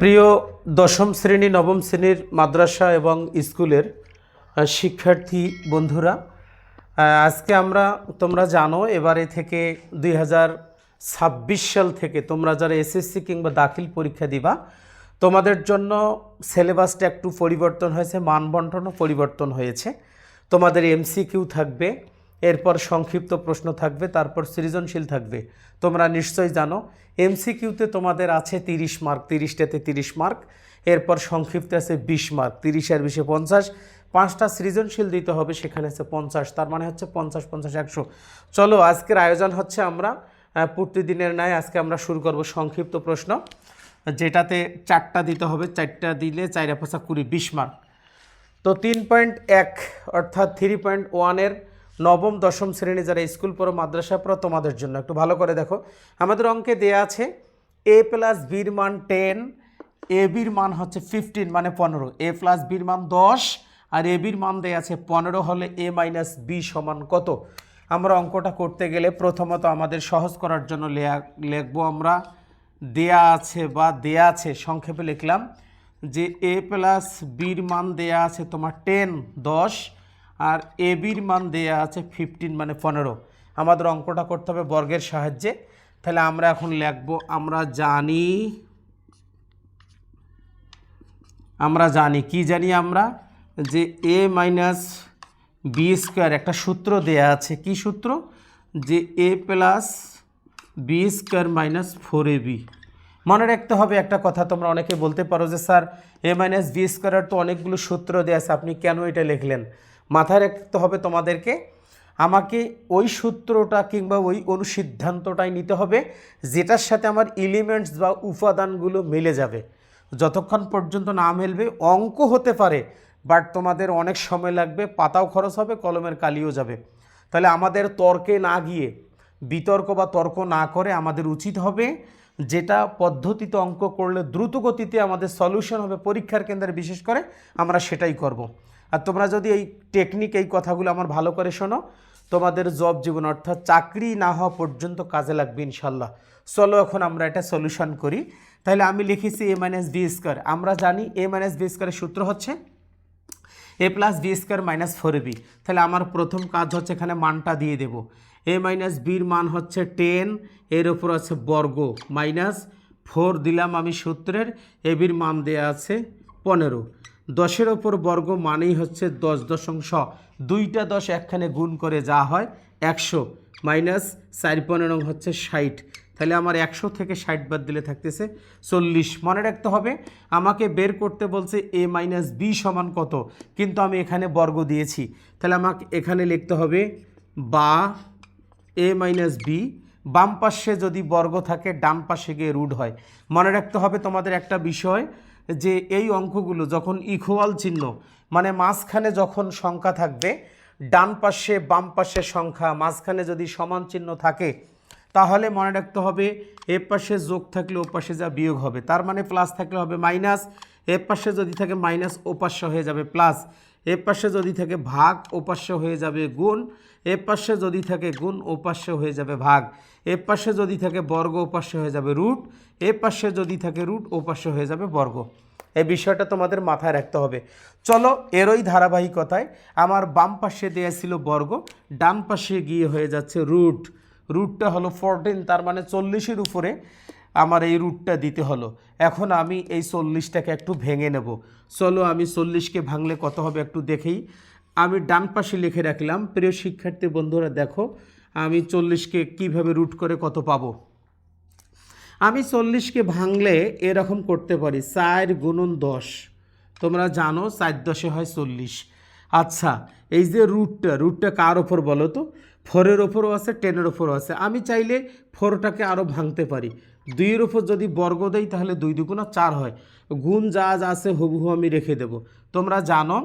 প্রিয় দশম শ্রেণি, নবম শ্রেণির মাদ্রাসা এবং স্কুলের শিক্ষার্থী বন্ধুরা আজকে আমরা, তোমরা জানো, এবারে থেকে দুই হাজার ছাব্বিশ সাল থেকে তোমরা যারা এসএসসি কিংবা দাখিল পরীক্ষা দিবা, তোমাদের জন্য সিলেবাসটা একটু পরিবর্তন হয়েছে, মানবন্টনও পরিবর্তন হয়েছে। তোমাদের এমসিকিউ থাকবে এরপর সংক্ষিপ্ত প্রশ্ন থাকবে, তারপর সৃজনশীল থাকবে। তোমরা নিশ্চয়ই জানো, এমসিকিউতে তোমাদের আছে তিরিশ মার্ক, তিরিশটাতে তিরিশ মার্ক, এরপর সংক্ষিপ্ত আছে বিশ মার্ক তিরিশ আর বিশে পঞ্চাশ, পাঁচটা সৃজনশীল দিতে হবে, সেখানে আছে পঞ্চাশ, তার মানে হচ্ছে পঞ্চাশ পঞ্চাশ, একশো। চলো, আজকের আয়োজন হচ্ছে আমরা প্রতিদিনের ন্যায় আজকে আমরা শুরু করব সংক্ষিপ্ত প্রশ্ন, যেটাতে চারটা দিতে হবে, চারটা দিলে চাইরা পাঁচা কুড়ি, বিশ মার্ক। তো তিন পয়েন্ট এক, অর্থাৎ থ্রি পয়েন্ট ওয়ানের নবম, দশম শ্রেণি যারা স্কুল পড়ো, মাদ্রাসা পড়ো, তোমাদের জন্য। একটু ভালো করে দেখো। আমাদের অঙ্কে দেয়া আছে এ প্লাস বির মান টেন এ বির মান হচ্ছে ফিফটিন মানে পনেরো। এ প্লাস বির মান দশ, আর এ বির মান দেয়া আছে পনেরো হলে এ মাইনাস বি সমান কত? আমরা অঙ্কটা করতে গেলে প্রথমত আমাদের সহজ করার জন্য লিখব আমরা। দেয়া আছে বা দেয়া আছে, সংক্ষেপে লিখলাম যে এ প্লাস বির মান দেয়া আছে তোমার টেন দশ আর এ বির মান দেয়া আছে ফিফটিন মানে পনেরো। আমাদের অঙ্কটা করতে হবে বর্গের সাহায্যে। তাহলে আমরা এখন লিখব, আমরা জানি আমরা জানি, কি জানি আমরা? যে এ মাইনাস বি স্কোয়ার একটা সূত্র দেয়া আছে। কি সূত্র? যে A plus B square minus four A B মনে রাখতে হবে একটা কথা, তোমরা অনেকে বলতে পারো যে, স্যার এ মাইনাস বি স্কোয়ারের তো অনেকগুলো সূত্র দেওয়া আছে, আপনি কেন এটা লিখলেন? মাথায় রাখতে হবে তোমাদেরকে। আমাকে ওই সূত্রটা কিংবা ওই অনুসিদ্ধান্তটাই নিতে হবে, যেটার সাথে আমার এলিমেন্টস বা উপাদানগুলো মিলে যাবে। যতক্ষণ পর্যন্ত না মেলবে, অঙ্ক হতে পারে, বাট তোমাদের অনেক সময় লাগবে, পাতাও খরচ হবে, কলমের কালিও যাবে। তাহলে আমাদের তর্কে না গিয়ে, বিতর্ক বা তর্ক না করে আমাদের উচিত হবে, যেটা পদ্ধতিতে অঙ্ক করলে দ্রুত গতিতে আমাদের সলিউশন হবে পরীক্ষার কেন্দ্রে, বিশেষ করে আমরা সেটাই করব। আর তোমরা যদি এই টেকনিক এই কথাগুলো আমার ভালো করে শোনো, তোমাদের জব জীবন, অর্থাৎ চাকরি না হওয়া পর্যন্ত কাজে লাগবে ইনশাল্লাহ। চলো এখন আমরা এটা সলিউশন করি। তাহলে আমি লিখেছি এ মাইনাস বি স্কোয়ার আমরা জানি এ মাইনাস বি স্কোয়ারের সূত্র হচ্ছে A plus B square minus four B তাহলে আমার প্রথম কাজ হচ্ছে এখানে মানটা দিয়ে দেব। এ মাইনাস বির মান হচ্ছে টেন এর ওপর আছে বর্গ মাইনাস ফোর দিলাম আমি সূত্রের। এ বির মান দেয়া আছে পনেরো। দশের ওপর বর্গ মানেই হচ্ছে দশ দশাংশ। দুইটা দশ একখানে গুণ করে যা হয় একশো মাইনাস চার পনেরো হচ্ছে ষাট। তাহলে আমার একশো থেকে ষাট বাদ দিলে থাকতেছে চল্লিশ। মনে রাখতে হবে, আমাকে বের করতে বলছে এ মাইনাস বি সমান কত? কিন্তু আমি এখানে বর্গ দিয়েছি। তাহলে আমাকে এখানে লিখতে হবে বা এ মাইনাস বি, বাম পাশে যদি বর্গ থাকে, ডান পাশে গিয়ে রুট হয়। মনে রাখতে হবে তোমাদের একটা বিষয় যে এই অঙ্কগুলো যখন ইকুয়াল চিহ্ন মানে মাঝখানে যখন সংখ্যা থাকবে, ডান পাশে, বাম পাশে সংখ্যা, মাঝখানে যদি সমান চিহ্ন থাকে, তাহলে মনে রাখতে হবে এ পাশে যোগ থাকলে ও পাশে যা বিয়োগ হবে। তার মানে প্লাস থাকলে হবে মাইনাস এ পাশে যদি থাকে মাইনাস ও পাশে হয়ে যাবে প্লাস এ পাশে যদি থাকে ভাগ, ও পাশে হয়ে যাবে গুণ। এ পাশে যদি থাকে গুণ, ও পাশে হয়ে যাবে ভাগ। এ পাশে যদি থাকে বর্গ, ও পাশে হয়ে যাবে রুট। এ পাশে যদি থাকে রুট, ও পাশে হয়ে যাবে বর্গ। এই বিষয়টা তোমাদের মাথায় রাখতে হবে। চলো এরই ধারাবাহিকতায় আমার বাম পাশে দেয়া ছিল বর্গ, ডান পাশে গিয়ে হয়ে যাচ্ছে রুট। রুটটা হলো ফোরটিন তার মানে চল্লিশের উপরে। আমার এই রুটটা দিতে হলো। এখন আমি এই চল্লিশটাকে একটু ভেঙে নেব। চলো আমি চল্লিশকে ভাঙলে কত হবে একটু দেখেই। আমি ডান পাশে লিখে রাখলাম, প্রিয় শিক্ষার্থী বন্ধুরা দেখো, আমি চল্লিশকে কীভাবে রুট করে কত পাবো? আমি চল্লিশকে ভাঙলে এরকম করতে পারি, চার গুণন দশ। তোমরা জানো চার দশে হয় চল্লিশ। আচ্ছা এই যে রুটটা রুটটা কার ওপর বলো তো? ফোরের ওপরও আছে, টেনের ওপরও আছে। আমি চাইলে ফোরটাকে আরও ভাঙতে পারি। দুইয়ের ওপর যদি বর্গ দেই, তাহলে দুই দুগুণা চার হয়। গুণ যা যা আছে, হুবহু আমি রেখে দেব। তোমরা জানো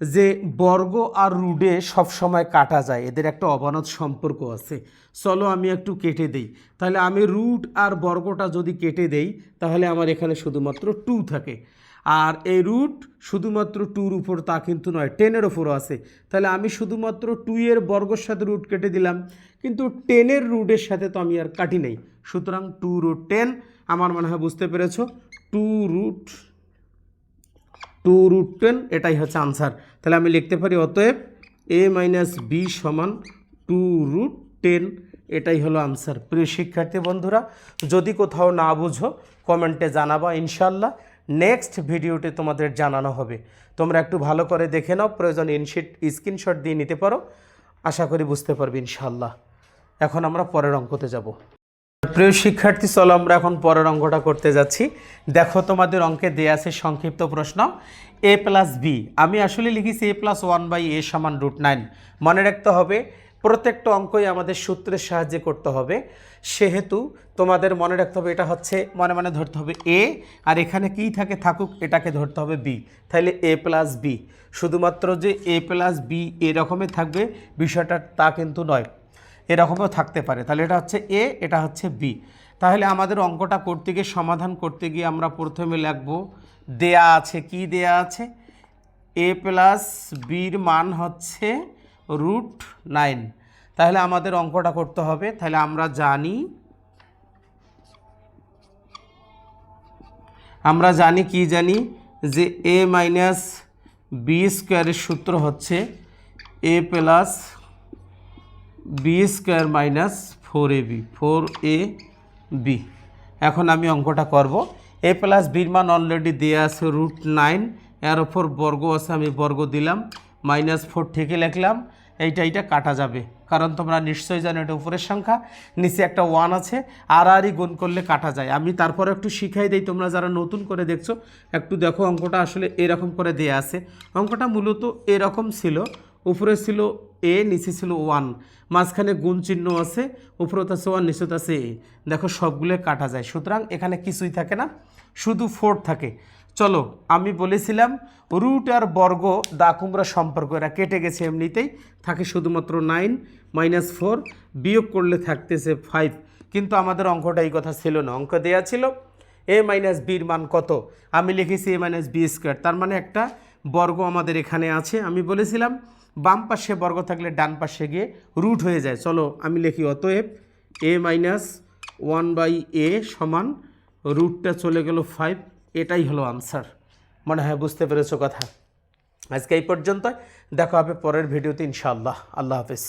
যে বর্গ আর রুডে সবসময় কাটা যায়, এদের একটা অবানত সম্পর্ক আছে। চলো আমি একটু কেটে দেই। তাহলে আমি রুট আর বর্গটা যদি কেটে দেই, তাহলে আমার এখানে শুধুমাত্র টু থাকে। আর এই রুট শুধুমাত্র টুর উপর, তা কিন্তু নয় টেনের ওপরও আছে। তাহলে আমি শুধুমাত্র টু এর বর্গের সাথে রুট কেটে দিলাম। কিন্তু টেনের রুটের সাথে তো আমি আর কাটি নেই। সুতরাং টু রুট টেন আমার মনে হয় বুঝতে পেরেছ two root two root ten, এটাই হচ্ছে আনসার। তাহলে আমি লিখতে পারি অতএব এ মাইনাস বি সমান টু রুট টেন, এটাই হলো আনসার। প্রিয় শিক্ষার্থী বন্ধুরা, যদি কোথাও না বুঝো, কমেন্টে জানাবা ইনশাল্লাহ নেক্সট ভিডিওতে তোমাদের জানানো হবে। তোমরা একটু ভালো করে দেখে নাও, প্রয়োজন ইনশিট, স্ক্রিনশট দিয়ে নিতে পারো। আশা করি বুঝতে পারবে ইনশাল্লাহ এখন আমরা পরের অঙ্কতে যাব। প্রিয় শিক্ষার্থী, চলো আমরা এখন পরের অঙ্কটা করতে যাচ্ছি। দেখো তোমাদের অঙ্কে দেয়া আছে সংক্ষিপ্ত প্রশ্ন এ প্লাস বি আমি আসলে লিখেছি A plus one by A সমান রুট নাইন মনে রাখতে হবে, প্রত্যেকটা অঙ্কই আমাদের সূত্রের সাহায্যে করতে হবে। সেহেতু তোমাদের মনে রাখতে হবে, এটা হচ্ছে মনে মনে ধরতে হবে এ আর এখানে কী থাকে থাকুক, এটাকে ধরতে হবে বি তাহলে এ প্লাস বি শুধুমাত্র যে এ প্লাস বি এরকমই থাকবে, বিষয়টা তা কিন্তু নয়। এরকমও থাকতে পারে। তাহলে এটা হচ্ছে এ, এটা হচ্ছে বি। তাহলে আমাদের অঙ্কটা করতে গিয়ে, সমাধান করতে গিয়ে আমরা প্রথমে লিখব, দেয়া আছে, কি দেয়া আছে? এ প্লাস বির মান হচ্ছে রুট নাইন। তাহলে আমাদের অঙ্কটা করতে হবে। তাহলে আমরা জানি আমরা জানি কি জানি? যে এ মাইনাস বি স্কোয়ারের সূত্র হচ্ছে A plus B square minus four A B, four A B. এখন আমি অঙ্কটা করব। এ প্লাস বির মান অলরেডি দেওয়া আছে রুট নাইন এর ওপর বর্গ আছে, আমি বর্গ দিলাম মাইনাস ফোর থেকে লিখলাম, এইটা এইটা কাটা যাবে। কারণ তোমরা নিশ্চয়ই জানো এটা উপরের সংখ্যা, নিচে একটা ওয়ান আছে, আর আরই গুণ করলে কাটা যায়। আমি তারপর একটু শিখাই দিই, তোমরা যারা নতুন করে দেখছ, একটু দেখো অঙ্কটা আসলে এরকম করে দেয়া আছে। অঙ্কটা মূলত এরকম ছিল উপরে ছিল এ, নিচে ছিল ওয়ান। মাঝখানে গুণ চিহ্ন আছে উপরত আছে ওয়ান নিচত আছে এ। দেখো সবগুলো কাটা যায়। সুতরাং এখানে কিছুই থাকে না, শুধু ফোর থাকে। চলো, আমি বলেছিলাম রুট আর বর্গ দা কুমড়া সম্পর্ক এরা কেটে গেছে এমনিতেই, থাকে শুধুমাত্র নাইন মাইনাস ফোর, বিয়োগ করলে থাকতেছে ফাইভ। কিন্তু আমাদের অঙ্কটা এই কথা ছিল না, অঙ্ক দেয়া ছিল এ মাইনাস বির মান কত? আমি লিখেছি এ মাইনাস বি স্কোয়ার। তার মানে একটা বর্গ আমাদের এখানে আছে। আমি বলেছিলাম বাম পাশে বর্গ থাকলে ডান পাশে গিয়ে রুট হয়ে যায়। চলো আমি লিখি, অতএব A minus one by A সমান রুটটা চলে গেল ফাইভ এটাই হলো আনসার মনে হয় বুঝতে পেরেছ কথা? আজকে এই পর্যন্ত দেখা হবে পরের ভিডিওতে ইনশাআল্লাহ। আল্লাহ হাফিজ।